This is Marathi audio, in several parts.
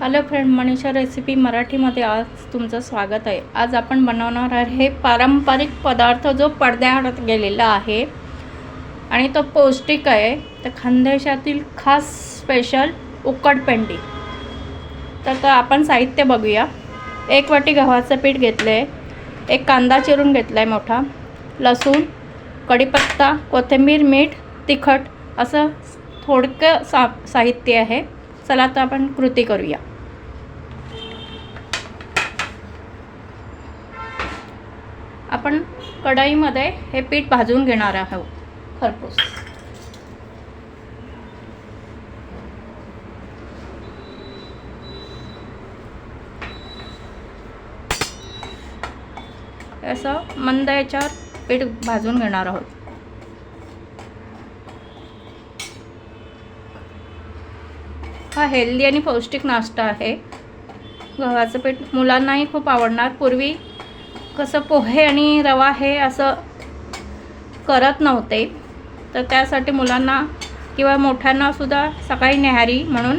हॅलो फ्रेंड मनीषा रेसिपी मराठीमध्ये. आज तुमचं स्वागत आहे. आज आपण बनवणार आहे पारंपरिक पदार्थ जो पडद्याआड गेलेला आहे आणि तो पौष्टिक आहे. तर खानदेशातील खास स्पेशल उकडपेंडी तर तर आपण साहित्य बघूया. एक वाटी गव्हाचं पीठ घेतलं आहे एक कांदा चिरून घेतला आहे मोठा. लसूण कढीपत्ता कोथिंबीर मीठ तिखट असं थोडकं सा साहित्य आहे. चला तर आपण कृती करूया आपण कढईमध्ये हे पीठ भाजून घेणार आहोत. खरपूस. असं मंद याच्यावर पीठ भाजून घेणार आहोत. हा हेल्दी आणि पौष्टिक नाश्ता आहे. गव्हाचं पीठ मुलांनाही खूप आवडणार. पूर्वी कसं पोहे आणि रवा हे असं करत नव्हते. तर त्यासाठी मुलांना किंवा मोठ्यांनासुद्धा सकाळी न्याहारी म्हणून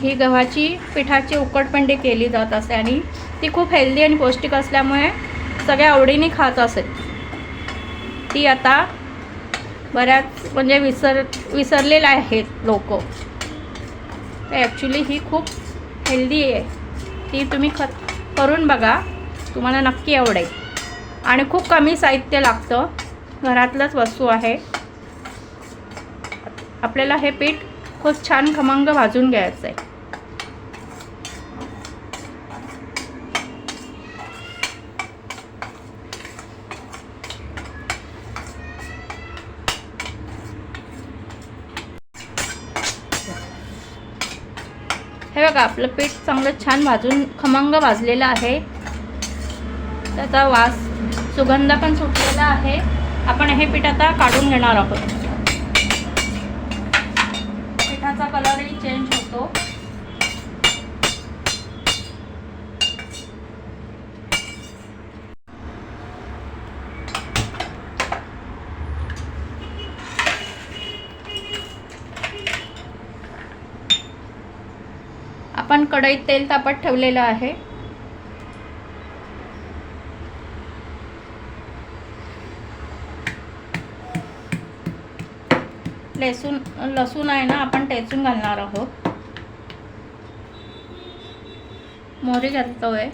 ही गव्हाची पिठाची उकडपेंडी केली जात असे आणि ती खूप हेल्दी आणि पौष्टिक असल्यामुळे सगळ्या आवडीने खात असेल ती आता बऱ्याच म्हणजे विसर विसरलेल्या आहेत लोक. तर ॲक्च्युली ही खूप हेल्दी आहे. ती तुम्ही ख करून बघा. तुम्हाला नक्की आवडेल. आणि खूप कमी साहित्य लागतं. घरातलंच वस्तू आहे. आपल्याला हे पीठ खूप छान खमंग भाजून घ्यायचं आहे हे बघा आपलं पीठ चांगलं छान भाजून खमंग भाजलेलं आहे. त्याचा वास सुगंध पण सुटलेला आहे. आपण हे पीठ आता काढून घेणार आहोत. पिठाचा कलरही चेंज होतो. आपण कढईत तेल तापत ठेवलेलं आहे. लसूण लसूण आहे ना आपण टेचून घालणार आहोत. मोहरी घालतोय.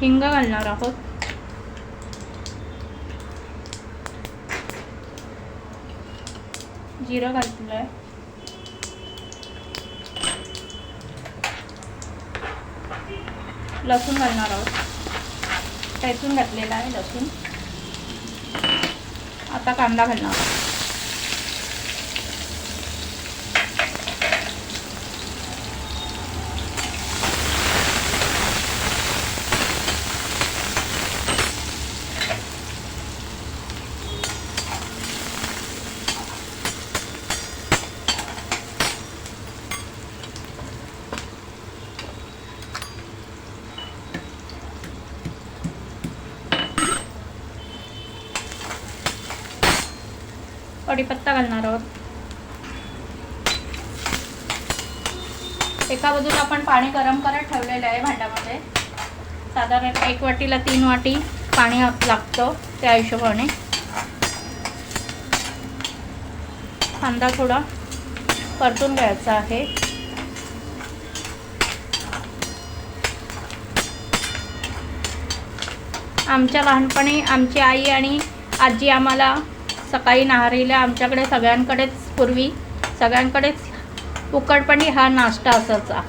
हिंग घालणार आहोत. जिरं घातलं आहे लसूण घालणार आहोत. ठेचून घातलेला आहे लसूण. आता कांदा घालणार आहोत. कढीपत्ता घालणार आहोत. एका बाजूला आपण पाणी गरम करत ठेवलेलं आहे भांड्यामध्ये. साधारण एक वाटीला तीन वाटी पाणी लागतं त्या हिशोबाने. कांदा थोडा परतून घ्यायचा आहे. आमच्या लहानपणी आमची आई आणि आजी आम्हाला सकाळी नहारीला आमच्याकडे सगळ्यांकडेच पूर्वी सगळ्यांकडेच उकडपणी हा नाश्ता असायचा.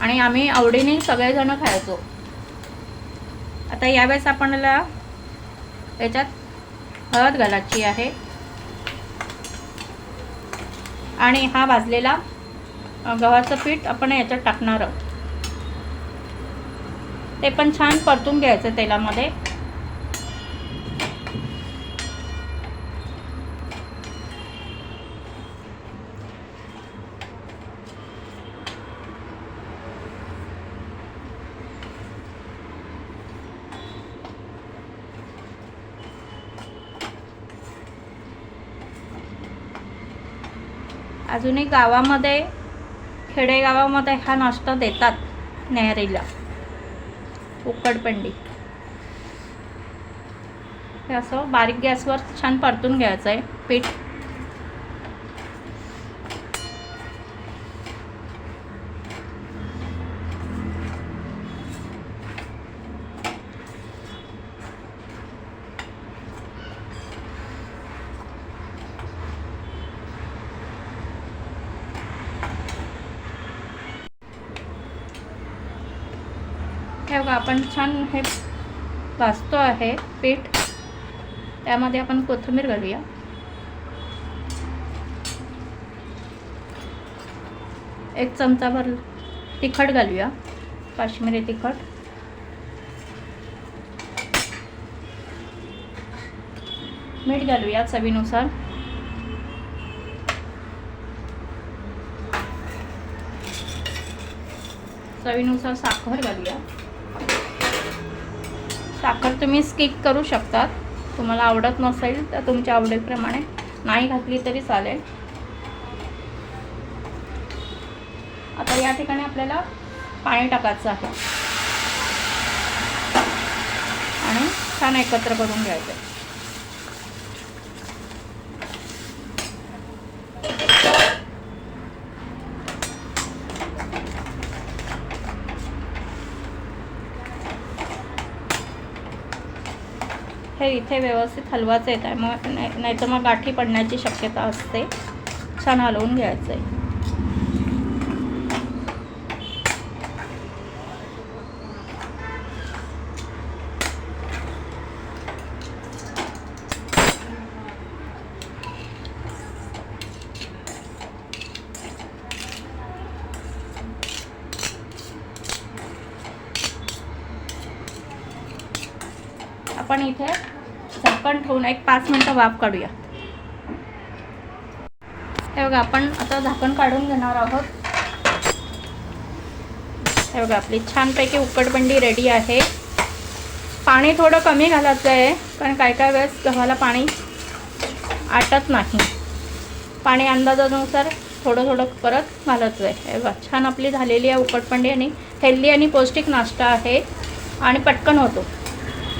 आणि आम्ही आवडीने सगळेजण खायचो. आता यावेळेस आपणला याच्यात हळद घालायची आहे. आणि हा भाजलेला गव्हाचं पीठ आपण याच्यात टाकणार आहोत. ते पण छान परतून घ्यायचं तेलामध्ये. अजूनही गावामध्ये खेडेगावामध्ये हा नाश्ता देतात नेहरीला उकडपंडी. हे असं बारीक गॅसवर छान परतून घ्यायचं आहे. पीठ हे बघा आपण छान हे भाजतो आहे पीठ. त्यामध्ये आपण कोथिंबीर घालूया. एक चमचाभर तिखट घालूया काश्मीरी तिखट. मीठ घालूया चवीनुसार. चवीनुसार साखर घालूया. साखर तुम्ही स्किप करू शकतात. तुम्हाला आवडत नसेल तर तुमच्या आवडीप्रमाणे नाही घातली तरी चालेल. आता या ठिकाणी आपल्याला पाणी टाकायचं आहे. आणि छान एकत्र करून घ्यायचं आहे. हे इथे व्यवस्थित हलवायचं येत आहे. मग नाही नाहीतर मग गाठी पडण्याची शक्यता असते. छान हलवून घ्यायचं आहे आपण इथे झाकण ठेवून एक पाच मिनटं वाफ काढूया. हे बघा आपण आता झाकण काढून घेणार आहोत. हे बघा आपली छानपैकी उकडबंडी रेडी आहे. पाणी थोडं कमी घालायचं आहे कारण काय काय वेळेस गव्हाला पाणी आटत नाही. पाणी अंदाजानुसार थोडं थोडं परत घालायचं आहे हे बघा छान आपली झालेली आहे उकडपंडी आणि हेल्दी आणि पौष्टिक नाश्ता आहे. आणि पटकन होतो.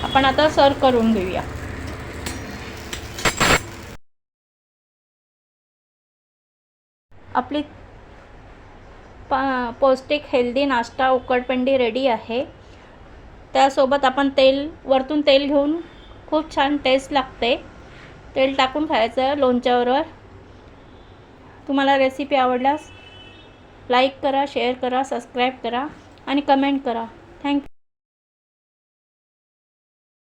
आपण आता सर्व करून घेऊया. आपली पा पौष्टिक हेल्दी नाश्ता उकडपेंडी रेडी आहे. त्यासोबत आपण तेल वरतून तेल घेऊन खूप छान टेस्ट लागते. तेल टाकून खायचं लोणच्याबरोबर. तुम्हाला रेसिपी आवडल्यास लाईक करा शेअर करा सबस्क्राईब करा आणि कमेंट करा. थँक्यू